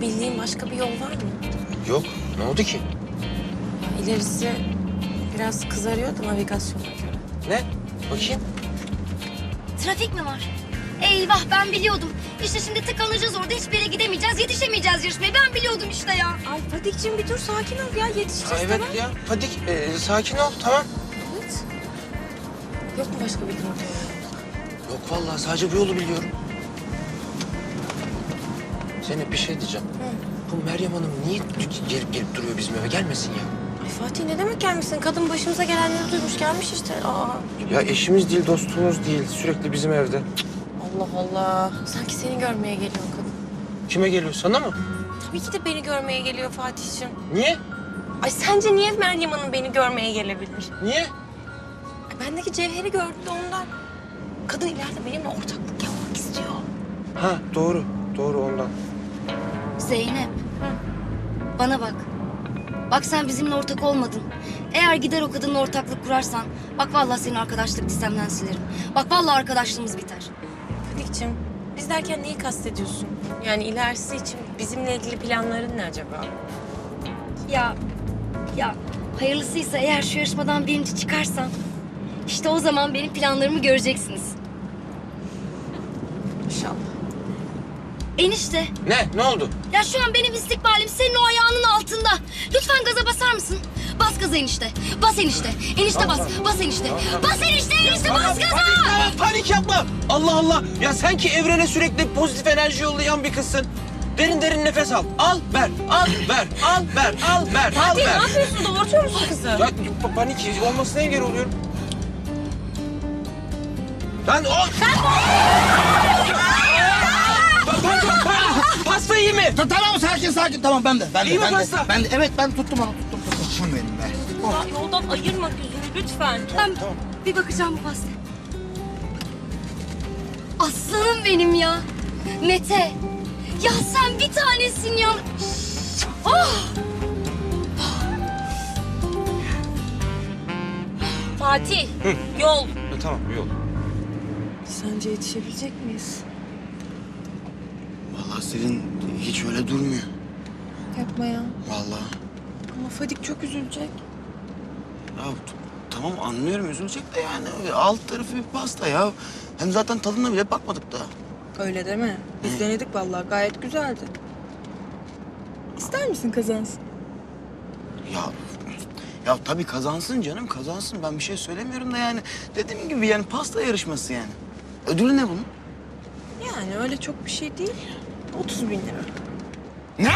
bildiğin başka bir yol var mı? Yok. Ne oldu ki? İlerisi biraz kızarıyor da navigasyona göre. Ne? Bakayım. Trafik mi var? Eyvah ben biliyordum. İşte şimdi tıkanacağız orada hiçbir yere gidemeyeceğiz. Yetişemeyeceğiz yarışmaya. Ben biliyordum işte ya. Ay Fadik'cim bir dur sakin ol ya yetişeceğiz Ha, evet tamam. ya. Fadik e, sakin ol tamam. Evet. Yok mu başka bir yol? Yok vallahi sadece bu yolu biliyorum. Zeynep bir şey diyeceğim. Bu Meryem Hanım niye gelip gelip duruyor bizim eve? Gelmesin ya. Ay Fatih ne demek gelmişsin? Kadın başımıza gelenleri duymuş gelmiş işte. Aa. Ya eşimiz değil, dostumuz değil. Sürekli bizim evde. Allah Allah. Sanki seni görmeye geliyor kadın. Kime geliyor? Sana mı? Tabii ki de beni görmeye geliyor Fatih'ciğim. Niye? Ay sence niye Meryem Hanım beni görmeye gelebilir? Niye? Ay, bendeki cevheri gördü de ondan. Kadın ileride benimle ortaklık yapmak istiyor. Ha doğru. Doğru ondan. Zeynep. Bana bak. Bak sen bizimle ortak olmadın. Eğer gider o kadınla ortaklık kurarsan... ...bak vallahi senin arkadaşlık listemden silerim. Bak vallahi arkadaşlığımız biter. Fadik'ciğim biz derken neyi kastediyorsun? Yani ilerisi için bizimle ilgili planların ne acaba? Ya, ya hayırlısıysa eğer şu yarışmadan birinci çıkarsan... ...işte o zaman benim planlarımı göreceksiniz. İnşallah. Enişte, Ne? Ne oldu? ya şu an benim istikbalim senin o ayağının altında. Lütfen gaza basar mısın? Bas gaza enişte. Bas enişte. Enişte bas. Bas enişte. Bas enişte, enişte bas gaza. Tamam panik yapma. Allah Allah. Ya sen ki evrene sürekli pozitif enerji yollayan bir kızsın. Derin derin nefes al. Al ver. Al ver. Al ver. Al ver. Al Fatih ne ver. yapıyorsun? Doğurtuyor musun kızı? Ya pa- panik olmasına engel oluyorum. Lan o... Pardon, iyi mi? Ta- Tamam sakin sakin tamam ben de ben de İyi mi ben de, pasta? ben de evet ben tuttum onu tuttum tuttum. Şunu benim be. Ya, yoldan ayırma gözünü lütfen. Ben bir bakacağım bu pastaya. Aslanım benim ya. Mete. Ya sen bir tanesin ya. Oh! Fatih yol. E, tamam yol. Sence yetişebilecek miyiz? Vallahi Selin hiç öyle durmuyor. Yapma ya. Vallahi. Ama Fadik çok üzülecek. Ya tamam anlıyorum üzülecek de yani alt tarafı bir pasta ya. Hem zaten tadına bile bakmadık daha. Öyle deme. Biz denedik vallahi gayet güzeldi. İster misin kazansın? Ya ya tabii kazansın canım kazansın. Ben bir şey söylemiyorum da yani dediğim gibi yani pasta yarışması yani. Ödülü ne bunun? Yani öyle çok bir şey değil. 30 bin lira. Ne?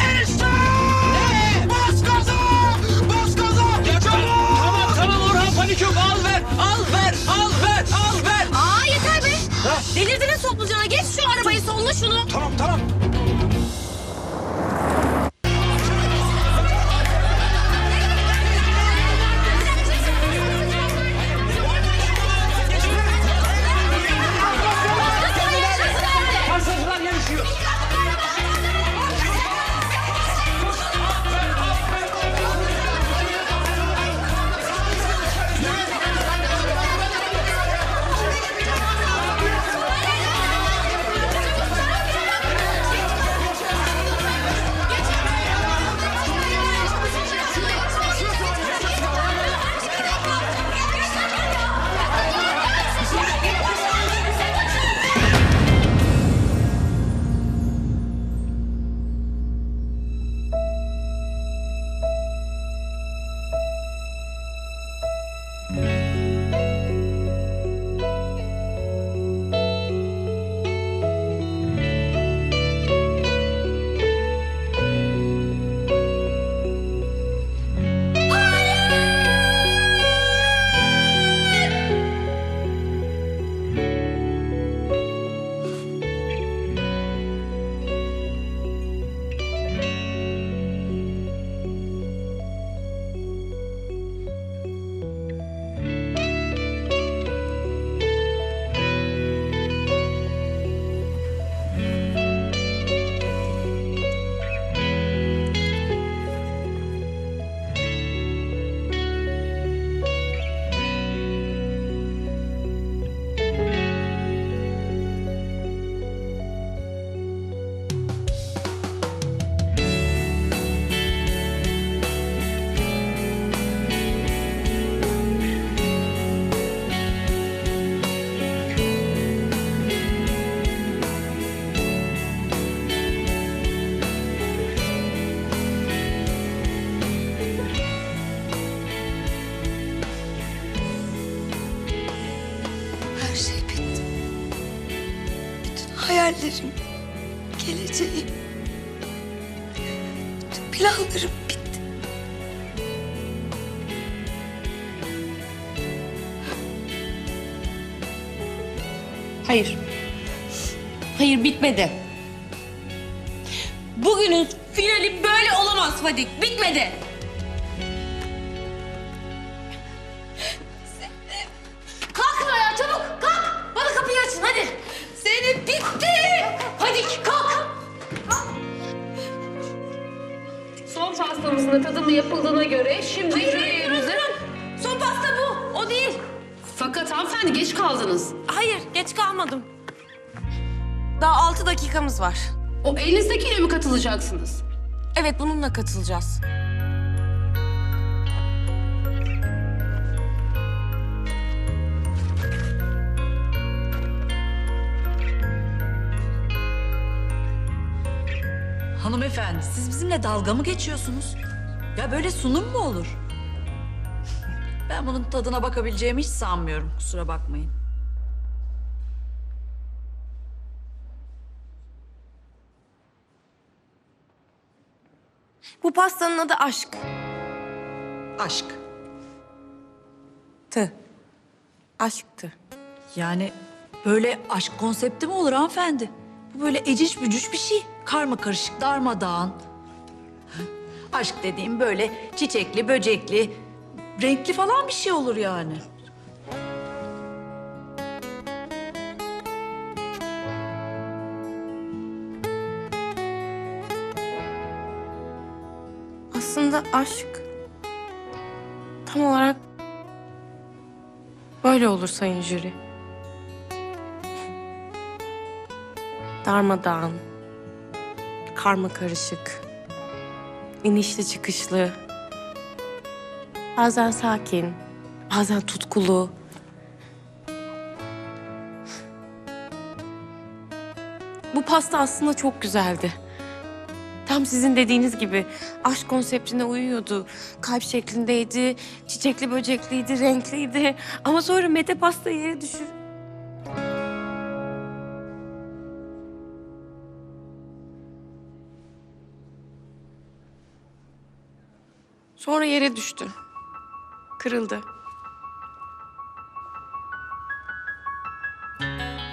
Enişte! Bas gaza! Bas gaza! Tamam tamam Orhan panik yok. Al ver. Al ver. Al ver. Al ver. Aa yeter be. Delirdiniz toplucana. Geç şu arabayı sonla şunu. Tamam tamam. Hayallerim, geleceğim, tüm planlarım bitti. Hayır. Hayır bitmedi. Bugünün finali böyle olamaz Fadik. Bitmedi. Pastamızın da tadımı yapıldığına göre şimdi Hayır hayır durun durun. Son pasta bu. O değil. Fakat hanımefendi geç kaldınız. Hayır geç kalmadım. Daha altı dakikamız var. O elinizdekiyle mi katılacaksınız? Evet bununla katılacağız. Hanımefendi siz bizimle dalga mı geçiyorsunuz? Ya böyle sunum mu olur? Ben bunun tadına bakabileceğimi hiç sanmıyorum. Kusura bakmayın. Bu pastanın adı aşk. Aşk. Tı. Aşktı. Yani böyle aşk konsepti mi olur hanımefendi? Bu böyle eciş bücüş bir şey. Karma karışık, darmadağın. Aşk dediğim böyle çiçekli, böcekli, renkli falan bir şey olur yani. Aslında aşk tam olarak böyle olur sayın jüri. Darmadağın, karma karışık, inişli çıkışlı, bazen sakin, bazen tutkulu. Bu pasta aslında çok güzeldi. Tam sizin dediğiniz gibi aşk konseptine uyuyordu. Kalp şeklindeydi, çiçekli böcekliydi, renkliydi. Ama sonra Mete pastayı yere düşür. Sonra yere düştü. Kırıldı.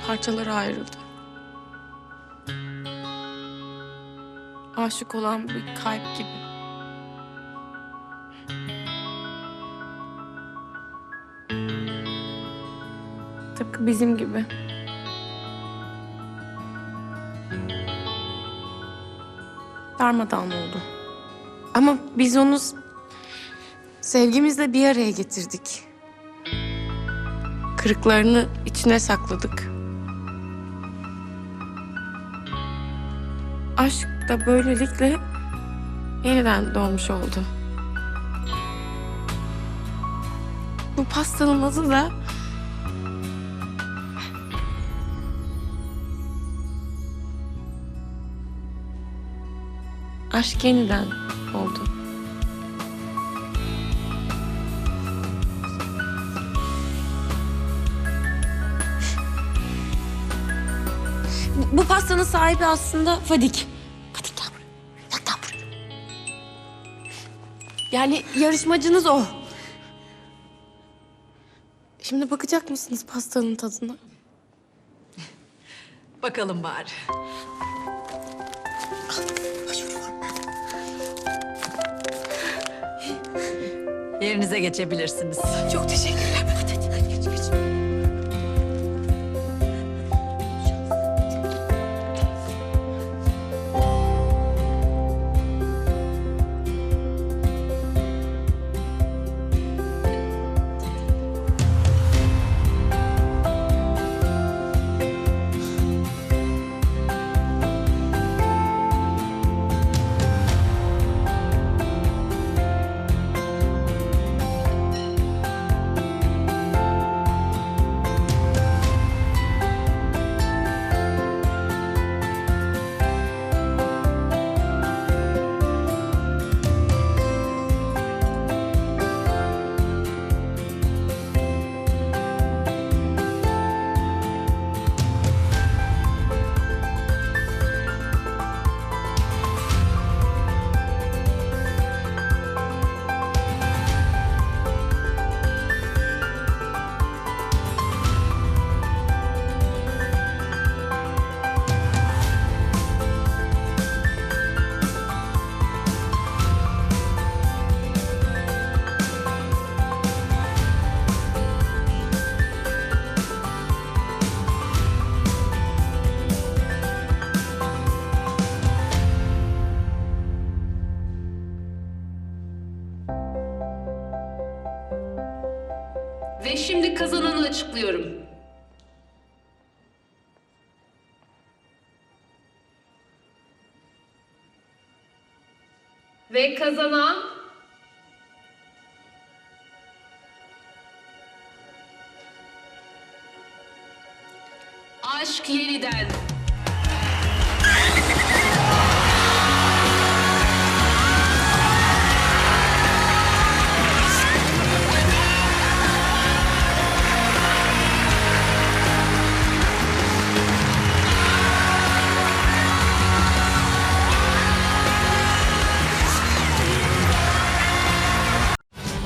Parçalara ayrıldı. aşık olan bir kalp gibi. Tıpkı bizim gibi. Darmadağın oldu. Ama biz onu sevgimizle bir araya getirdik. Kırıklarını içine sakladık. aşk da böylelikle yeniden doğmuş oldu. Bu pastanın adı da Aşk yeniden oldu. Bu- pastanın sahibi aslında Fadik. Fadik gel buraya. Ya gel buraya. Yani yarışmacınız o. Şimdi bakacak mısınız pastanın tadına? Bakalım bari. Yerinize geçebilirsiniz. Çok teşekkürler. Ve kazanan